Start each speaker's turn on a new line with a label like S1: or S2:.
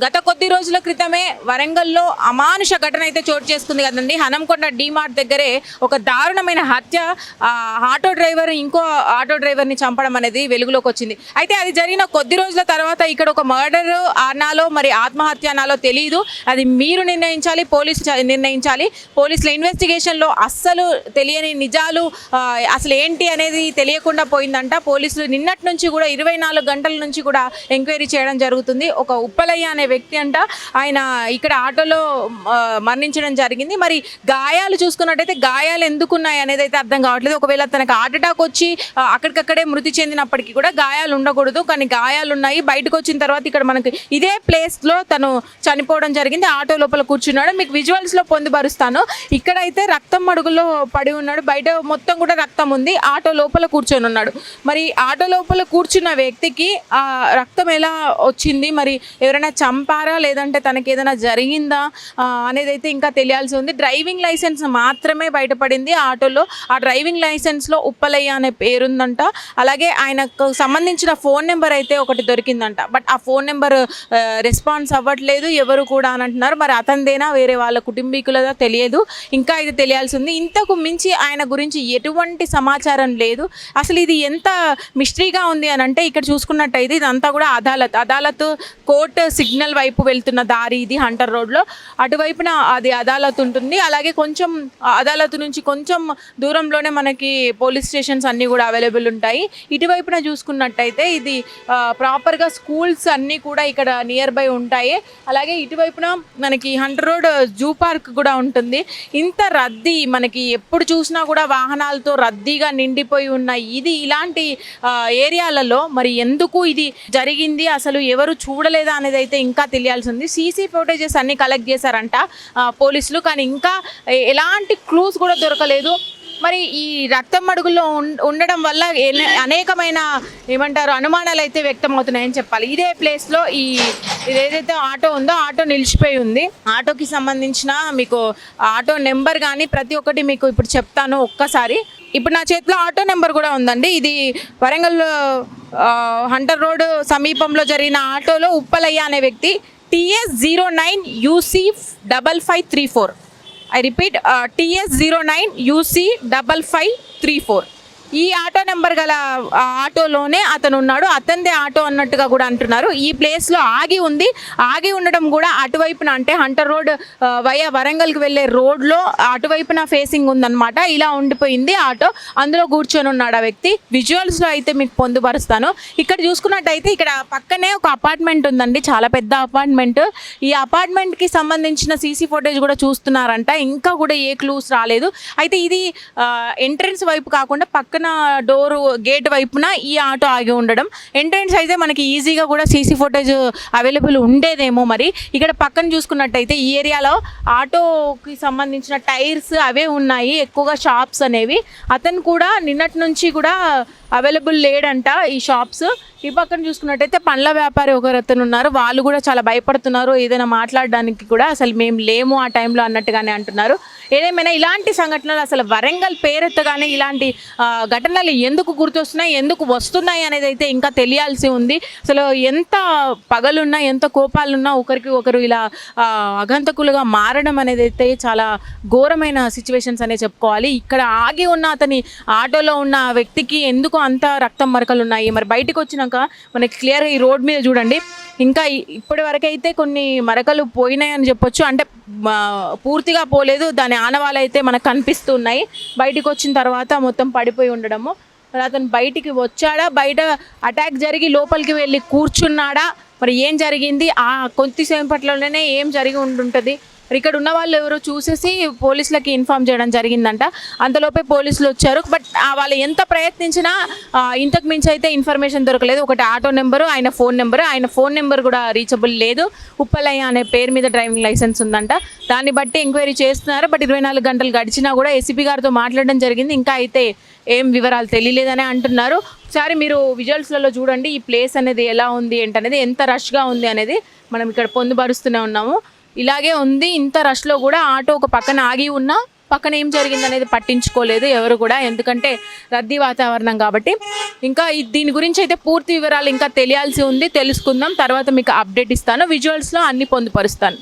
S1: గత కొద్ది రోజుల క్రితమే వరంగల్లో అమానుష ఘటన అయితే చోటు చేసుకుంది కదండి. హనంకొండ డీమార్ట్ దగ్గరే ఒక దారుణమైన హత్య ఆటో డ్రైవర్ ఇంకో ఆటో డ్రైవర్ని చంపడం అనేది వెలుగులోకి వచ్చింది. అయితే అది జరిగిన కొద్ది రోజుల తర్వాత ఇక్కడ ఒక మర్డర్ అనాలో మరి ఆత్మహత్య అనాలో తెలియదు అది మీరు నిర్ణయించాలి పోలీసు నిర్ణయించాలి. పోలీసుల ఇన్వెస్టిగేషన్లో అస్సలు తెలియని నిజాలు అసలు ఏంటి అనేది తెలియకుండా పోయిందంట. పోలీసులు నిన్నటి నుంచి కూడా ఇరవై నాలుగు గంటల నుంచి కూడా ఎంక్వైరీ చేయడం జరుగుతుంది. ఒక ఉప్పలయ్య అనే వ్యక్తి అంట. ఆయన ఇక్కడ ఆటోలో మరణించడం జరిగింది. మరి గాయాలు చూసుకున్నట్టయితే గాయాలు ఎందుకున్నాయి అనేది అయితే అర్థం కావట్లేదు. ఒకవేళ తనకు హార్ట్ అటాక్ వచ్చి అక్కడికక్కడే మృతి చెందినప్పటికీ కూడా గాయాలు ఉండకూడదు. కానీ గాయాలు ఉన్నాయి బయటకు వచ్చిన తర్వాత ఇక్కడ మనకి ఇదే ప్లేస్లో తను చనిపోవడం జరిగింది. ఆటో లోపల కూర్చున్నాడు. మీకు విజువల్స్లో పొందుపరుస్తాను. ఇక్కడైతే రక్తం మడుగులో పడి ఉన్నాడు. బయట మొత్తం కూడా రక్తం ఉంది. ఆటో లోపల కూర్చొని ఉన్నాడు. మరి ఆటో లోపల కూర్చున్న వ్యక్తికి ఆ రక్తం ఎలా వచ్చింది? మరి ఎవరైనా చంపారా? లేదంటే తనకి ఏదైనా జరిగిందా? అనేది అయితే ఇంకా తెలియాల్సి ఉంది. డ్రైవింగ్ లైసెన్స్ మాత్రమే బయటపడింది ఆటోలో. ఆ డ్రైవింగ్ లైసెన్స్లో ఉప్పలయ్య అనే పేరుందంట. అలాగే ఆయనకు సంబంధించిన ఫోన్ నెంబర్ అయితే ఒకటి దొరికిందంట. బట్ ఆ ఫోన్ నెంబర్ రెస్పాన్స్ అవ్వట్లేదు. ఎవరు కూడా అని అంటున్నారు. మరి అతనిదేనా? వేరే వాళ్ళ కుటుంబీకులదా? తెలియదు. ఇంకా ఇది తెలియాల్సి ఉంది. ఇంతకు మించి ఆయన గురించి ఎటువంటి సమాచారం లేదు. అసలు ఇది ఎంత మిస్టరీగా ఉంది అని అంటే ఇక్కడ చూసుకున్నట్టయితే ఇదంతా కూడా అదాలత్ అదాలత్ కోర్ట్ సిగ్నల్ వైపు వెళ్తున్న దారి ఇది హంటర్ రోడ్లో అటువైపున అది అదాలత్ ఉంటుంది. అలాగే కొంచెం అదాలత్ నుంచి కొంచెం దూరంలోనే మనకి పోలీస్ స్టేషన్స్ అన్నీ కూడా అవైలబుల్ ఉంటాయి. ఇటువైపున చూసుకున్నట్టయితే ఇది ప్రాపర్గా స్కూల్స్ అన్నీ కూడా ఇక్కడ నియర్ బై ఉంటాయి. అలాగే ఇటువైపున మనకి హంటర్ రోడ్ జూ పార్క్ కూడా ఉంటుంది. ఇంత రద్దీ మనకి ఎప్పుడు చూసినా కూడా వాహనాలతో రద్దీగా నిండిపోయి ఉన్నాయి ఇది ఇలాంటి ఏరియాలలో మరి ఎందుకు ఇది జరిగింది? అసలు ఎవరు చూడలేదా అనేది అయితే ఇంకా తెలియాల్సి ఉంది సీసీ ఫుటేజెస్ అన్ని కలెక్ట్ చేశారంట పోలీసులు. కానీ ఇంకా ఎలాంటి క్లూస్ కూడా దొరకలేదు. మరి ఈ రక్తం అడుగుల్లో ఉం- ఉండడం వల్ల అనేకమైన ఏమంటారు అనుమానాలు అయితే వ్యక్తమవుతున్నాయని చెప్పాలి. ఇదే ప్లేస్లో ఈ ఏదైతే ఆటో ఉందో ఆటో నిలిచిపోయి ఉంది. ఆటోకి సంబంధించిన మీకు ఆటో నెంబర్ కానీ ప్రతి ఒక్కటి మీకు ఇప్పుడు చెప్తాను ఒక్కసారి. ఇప్పుడు నా చేతిలో ఆటో నెంబర్ కూడా ఉందండి. ఇది వరంగల్ హంటర్ రోడ్ సమీపంలో జరిగిన ఆటోలో ఉప్పలయ్య అనే వ్యక్తి TS zero nine UC double five three four. I repeat TS zero nine UC double five three four. ఈ ఆటో నెంబర్ గల ఆటోలోనే అతను ఉన్నాడు అతనిదే ఆటో అన్నట్టుగా కూడా అంటున్నారు. ఈ ప్లేస్లో ఆగి ఉంది. ఆగి ఉండడం కూడా అటువైపున అంటే హంటర్ రోడ్ వయ వయా వరంగల్కి వెళ్ళే రోడ్లో అటువైపున ఫేసింగ్ ఉందన్నమాట. ఇలా ఉండిపోయింది ఆటో. అందులో కూర్చొని ఉన్నాడు ఆ వ్యక్తి. విజువల్స్లో అయితే మీకు పొందుపరుస్తాను. ఇక్కడ చూసుకున్నట్టయితే ఇక్కడ పక్కనే ఒక అపార్ట్మెంట్ ఉందండి. చాలా పెద్ద అపార్ట్మెంట్ ఈ అపార్ట్మెంట్కి సంబంధించిన సీసీ ఫుటేజ్ కూడా చూస్తున్నారంట. ఇంకా కూడా ఏ క్లూస్ రాలేదు. అయితే ఇది ఎంట్రన్స్ వైపు కాకుండా పక్కన డోర్ గేట్ వైపున ఈ ఆటో ఆగి ఉండడం. ఎంట్రెన్స్ అయితే మనకి ఈజీగా కూడా సీసీ ఫుటేజ్ అవైలబుల్ ఉండేదేమో మరి. ఇక్కడ పక్కన చూసుకున్నట్టయితే ఈ ఏరియాలో ఆటోకి సంబంధించిన టైర్స్ అవే ఉన్నాయి. ఎక్కువగా షాప్స్ అనేవి. అతను కూడా నిన్నటి నుంచి కూడా అవైలబుల్ లేడంట ఈ షాప్స్. ఈ పక్కన చూసుకున్నట్టయితే పండ్ల వ్యాపారి ఒకరు అతను ఉన్నారు. వాళ్ళు కూడా చాలా భయపడుతున్నారు. ఏదైనా మాట్లాడడానికి కూడా అసలు మేము లేము ఆ టైంలో అన్నట్టుగానే అంటున్నారు. ఏదేమైనా ఇలాంటి సంఘటనలు అసలు వరంగల్ పేరెత్తగానే ఇలాంటి ఘటనలు ఎందుకు గుర్తొస్తున్నాయి? ఎందుకు వస్తున్నాయి అనేది అయితే ఇంకా తెలియాల్సి ఉంది. అసలు ఎంత పగలున్నా ఎంత కోపాలున్నా ఒకరికి ఒకరు ఇలా అగంతకులుగా మారడం అనేది అయితే చాలా ఘోరమైన సిచ్యువేషన్స్ అనే చెప్పుకోవాలి. ఇక్కడ ఆగి ఉన్న అతని ఆటోలో ఉన్న వ్యక్తికి ఎందుకు అంతా రక్తం మరకలు ఉన్నాయి మరి బయటకు వచ్చినాక మనకి క్లియర్గా ఈ రోడ్ మీద చూడండి. ఇంకా ఇప్పటి వరకు అయితే కొన్ని మరకలు పోయినాయని చెప్పొచ్చు. అంటే పూర్తిగా పోలేదు. దాని ఆనవాలు అయితే మనకు కనిపిస్తున్నాయి. బయటకు వచ్చిన తర్వాత మొత్తం పడిపోయి ఉండడము. మరి అతను బయటికి వచ్చాడా? బయట అటాక్ జరిగి లోపలికి వెళ్ళి కూర్చున్నాడా? మరి ఏం జరిగింది? ఆ కొద్దిసేపట్లోనే ఏం జరిగి ఉంటుంటుంది ఇక్కడ ఉన్న వాళ్ళు ఎవరో చూసేసి పోలీసులకి ఇన్ఫామ్ చేయడం జరిగిందంట. అంతలోపే పోలీసులు వచ్చారు. బట్ వాళ్ళు ఎంత ప్రయత్నించినా ఇంతకు మించి అయితే ఇన్ఫర్మేషన్ దొరకలేదు. ఒకటి ఆటో నెంబరు ఆయన ఫోన్ నెంబరు. ఆయన ఫోన్ నెంబర్ కూడా రీచబుల్ లేదు. ఉప్పలయ్య అనే పేరు మీద డ్రైవింగ్ లైసెన్స్ ఉందంట. దాన్ని బట్టి ఎంక్వైరీ చేస్తున్నారు. బట్ ఇరవై నాలుగు గంటలు గడిచినా కూడా ఏసీపీ గారితో మాట్లాడడం జరిగింది. ఇంకా అయితే ఏం వివరాలు తెలియలేదని అంటున్నారు. ఒకసారి మీరు విజువల్స్లలో చూడండి. ఈ ప్లేస్ అనేది ఎలా ఉంది ఏంటనేది ఎంత రష్గా ఉంది అనేది మనం ఇక్కడ పొందుపరుస్తూనే ఉన్నాము. ఇలాగే ఉంది. ఇంత రష్లో కూడా ఆటో ఒక పక్కన ఆగి ఉన్నా పక్కన ఏం జరిగింది అనేది పట్టించుకోలేదు ఎవరు కూడా. ఎందుకంటే రద్దీ వాతావరణం కాబట్టి. ఇంకా దీని గురించి అయితే పూర్తి వివరాలు ఇంకా తెలియాల్సి ఉంది. తెలుసుకుందాం. తర్వాత మీకు అప్డేట్ ఇస్తాను. విజువల్స్లో అన్ని పొందుపరుస్తాను.